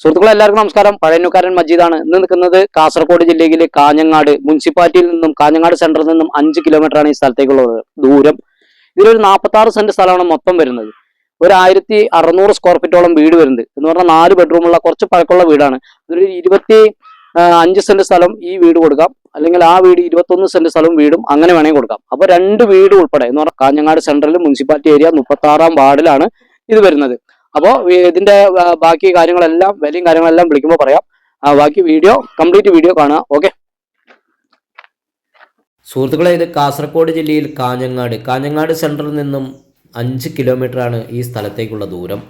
സുഹൃത്തുക്കളെ എല്ലാവർക്കും നമസ്കാരം. പഴയന്നുകാരൻ മജീദാണ്. ഇന്ന് നിൽക്കുന്നത് കാസർഗോഡ് ജില്ലയിലെ കാഞ്ഞങ്ങാട് മുനിസിപ്പാലിറ്റിയിൽ നിന്നും കാഞ്ഞങ്ങാട് സെന്ററിൽ നിന്നും അഞ്ച് കിലോമീറ്റർ ആണ് ഈ സ്ഥലത്തേക്കുള്ളത്. ദൂരം. ഇതിലൊരു നാൽപ്പത്തി ആറ് സെന്റ് സ്ഥലമാണ് മൊത്തം വരുന്നത്. ഒരു ആയിരത്തി അറുന്നൂറ് സ്ക്വയർ ഫീറ്റോളം വീട് വരുന്നത് എന്ന് പറഞ്ഞാൽ നാല് ബെഡ്റൂമുള്ള കുറച്ച് പഴക്കമുള്ള വീടാണ്. അതൊരു ഇരുപത്തി അഞ്ച് സെന്റ് സ്ഥലം ഈ വീട് കൊടുക്കാം. അല്ലെങ്കിൽ ആ വീട് ഇരുപത്തൊന്ന് സെന്റ് സ്ഥലവും വീടും അങ്ങനെ വേണമെങ്കിൽ കൊടുക്കാം. അപ്പൊ രണ്ട് വീട് ഉൾപ്പെടെ എന്ന് പറഞ്ഞാൽ കാഞ്ഞങ്ങാട് സെൻട്രൽ മുനിസിപ്പാലിറ്റി ഏരിയ മുപ്പത്തി ആറാം വാർഡിലാണ് ഇത് വരുന്നത്. അപ്പോൾ ഇതിന്റെ ബാക്കി കാര്യങ്ങളെല്ലാം വിലയും കാര്യങ്ങളെല്ലാം വിളിക്കുമ്പോൾ പറയാം. ബാക്കി വീഡിയോ കംപ്ലീറ്റ് വീഡിയോ കാണുക. ഓക്കെ? സുഹൃത്തുക്കളെ ഇത് കാസർഗോഡ് ജില്ലയിൽ കാഞ്ഞങ്ങാട്. കാഞ്ഞങ്ങാട് സെന്ററിൽ നിന്നും അഞ്ച് കിലോമീറ്ററാണ് ഈ സ്ഥലത്തേക്കുള്ള ദൂരം.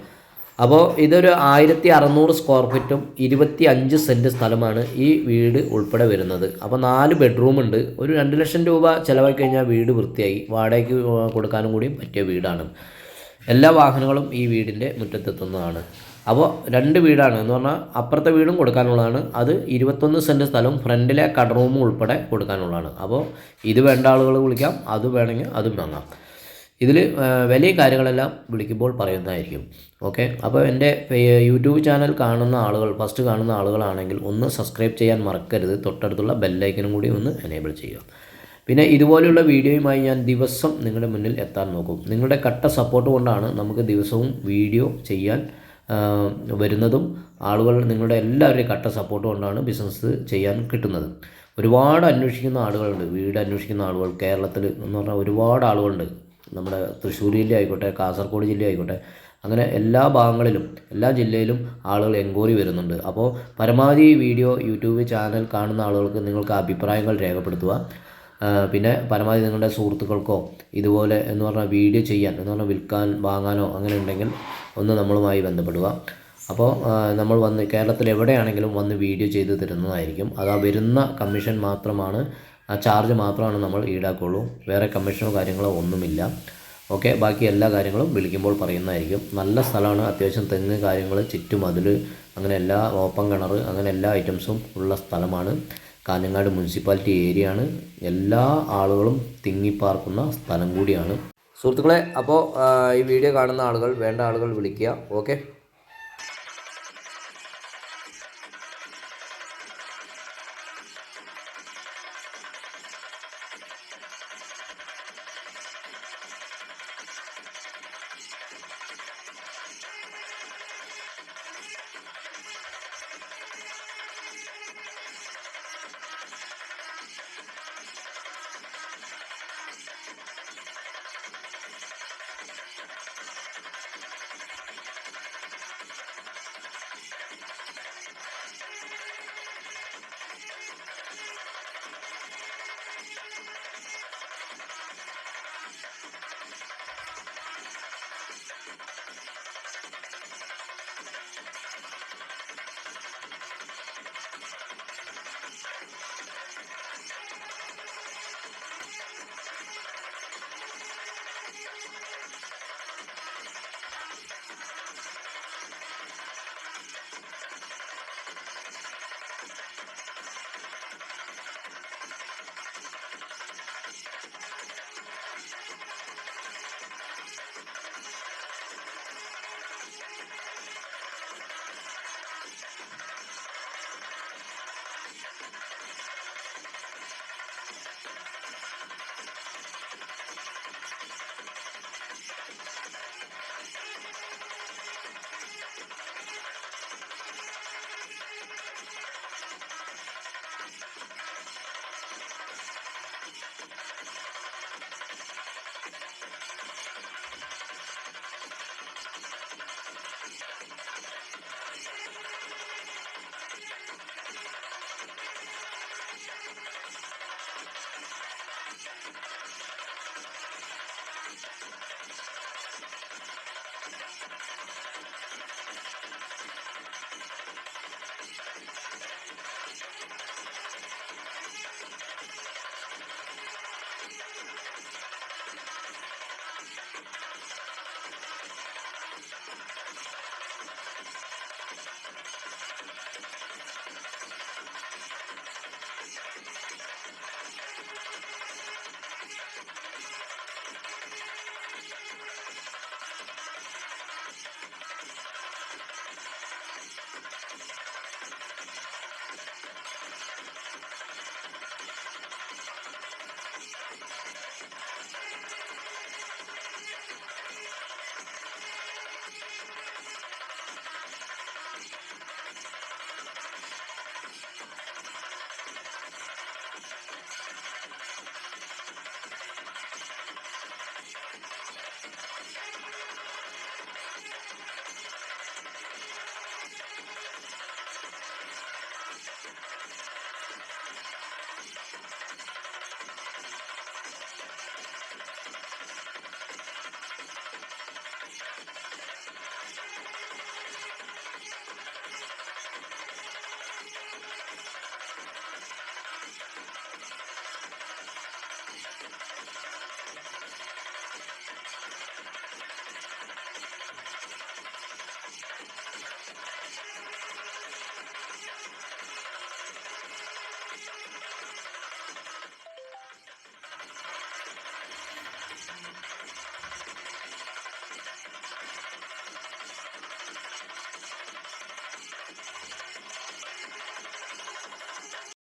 അപ്പോൾ ഇതൊരു ആയിരത്തി അറുന്നൂറ് സ്ക്വയർ ഫീറ്റും ഇരുപത്തി അഞ്ച് സെന്റ് സ്ഥലമാണ് ഈ വീട് ഉൾപ്പെടെ വരുന്നത്. അപ്പോൾ നാല് ബെഡ്റൂം ഉണ്ട്. ഒരു രണ്ട് ലക്ഷം രൂപ ചിലവാക്കി കഴിഞ്ഞാൽ വീട് വൃത്തിയായി. വാടകയ്ക്ക് കൊടുക്കാനും കൂടി പറ്റിയ വീടാണ്. എല്ലാ വാഹനങ്ങളും ഈ വീടിന്റെ മുറ്റത്തെത്തുന്നതാണ്. അപ്പോൾ രണ്ട് വീടാണ്. എന്ന് പറഞ്ഞാൽ അപ്പുറത്തെ വീടും കൊടുക്കാനുള്ളതാണ്. അത് ഇരുപത്തൊന്ന് സെന്റ് സ്ഥലവും ഫ്രണ്ടിലെ കടറൂമും ഉൾപ്പെടെ കൊടുക്കാനുള്ളതാണ്. അപ്പോൾ ഇത് വേണ്ട ആളുകൾ വിളിക്കാം. അത് വേണമെങ്കിൽ അതും വാങ്ങാം. ഇതിൽ വലിയ കാര്യങ്ങളെല്ലാം വിളിക്കുമ്പോൾ പറയുന്നതായിരിക്കും. ഓക്കെ? അപ്പോൾ എന്റെ യൂട്യൂബ് ചാനൽ കാണുന്ന ആളുകൾ ഫസ്റ്റ് കാണുന്ന ആളുകളാണെങ്കിൽ ഒന്ന് സബ്സ്ക്രൈബ് ചെയ്യാൻ മറക്കരുത്. തൊട്ടടുത്തുള്ള ബെല്ലൈക്കനും കൂടി ഒന്ന് എനേബിൾ ചെയ്യുക. പിന്നെ ഇതുപോലെയുള്ള വീഡിയോയുമായി ഞാൻ ദിവസം നിങ്ങളുടെ മുന്നിൽ എത്താൻ നോക്കും. നിങ്ങളുടെ കട്ട സപ്പോർട്ട് കൊണ്ടാണ് നമുക്ക് ദിവസവും വീഡിയോ ചെയ്യാൻ വരുന്നതും ആളുകൾ നിങ്ങളുടെ എല്ലാവരുടെയും കട്ട സപ്പോർട്ട് കൊണ്ടാണ് ബിസിനസ് ചെയ്യാൻ കിട്ടുന്നത്. ഒരുപാട് അന്വേഷിക്കുന്ന ആളുകളുണ്ട്. വീട് അന്വേഷിക്കുന്ന ആളുകൾ കേരളത്തിൽ എന്ന് പറഞ്ഞാൽ ഒരുപാട് ആളുകളുണ്ട്. നമ്മുടെ തൃശ്ശൂർ ജില്ല ആയിക്കോട്ടെ കാസർഗോഡ് ജില്ല ആയിക്കോട്ടെ അങ്ങനെ എല്ലാ ഭാഗങ്ങളിലും എല്ലാ ജില്ലയിലും ആളുകൾ എൻക്വയറി വരുന്നുണ്ട്. അപ്പോൾ പരമാവധി വീഡിയോ യൂട്യൂബ് ചാനൽ കാണുന്ന ആളുകൾക്ക് നിങ്ങൾക്ക് അഭിപ്രായങ്ങൾ രേഖപ്പെടുത്തുക. പിന്നെ പരമാവധി നിങ്ങളുടെ സുഹൃത്തുക്കൾക്കോ ഇതുപോലെ എന്ന് പറഞ്ഞാൽ വീഡിയോ ചെയ്യാൻ എന്ന് പറഞ്ഞാൽ വിൽക്കാൻ വാങ്ങാനോ അങ്ങനെ ഉണ്ടെങ്കിൽ ഒന്ന് നമ്മളുമായി ബന്ധപ്പെടുക. അപ്പോൾ നമ്മൾ വന്ന് കേരളത്തിൽ എവിടെയാണെങ്കിലും വന്ന് വീഡിയോ ചെയ്ത് തരുന്നതായിരിക്കും. അത് ആ വരുന്ന കമ്മീഷൻ മാത്രമാണ് ആ ചാർജ് മാത്രമാണ് നമ്മൾ ഈടാക്കുള്ളൂ. വേറെ കമ്മീഷനോ കാര്യങ്ങളോ ഒന്നുമില്ല. ഓക്കെ ബാക്കി എല്ലാ കാര്യങ്ങളും വിളിക്കുമ്പോൾ പറയുന്നതായിരിക്കും. നല്ല സ്ഥലമാണ് അത്യാവശ്യം തെങ്ങ് കാര്യങ്ങൾ ചുറ്റുമതിൽ അങ്ങനെ എല്ലാ ഓപ്പൺ കിണർ അങ്ങനെ എല്ലാ ഐറ്റംസും ഉള്ള സ്ഥലമാണ്. കാഞ്ഞങ്ങാട് മുനിസിപ്പാലിറ്റി ഏരിയ ആണ് എല്ലാ ആളുകളും തിങ്ങിപ്പാർക്കുന്ന സ്ഥലം കൂടിയാണ്. സുഹൃത്തുക്കളെ അപ്പോൾ ഈ വീഡിയോ കാണുന്ന ആളുകൾ വേണ്ട ആളുകൾ വിളിക്കുക. ഓക്കെ?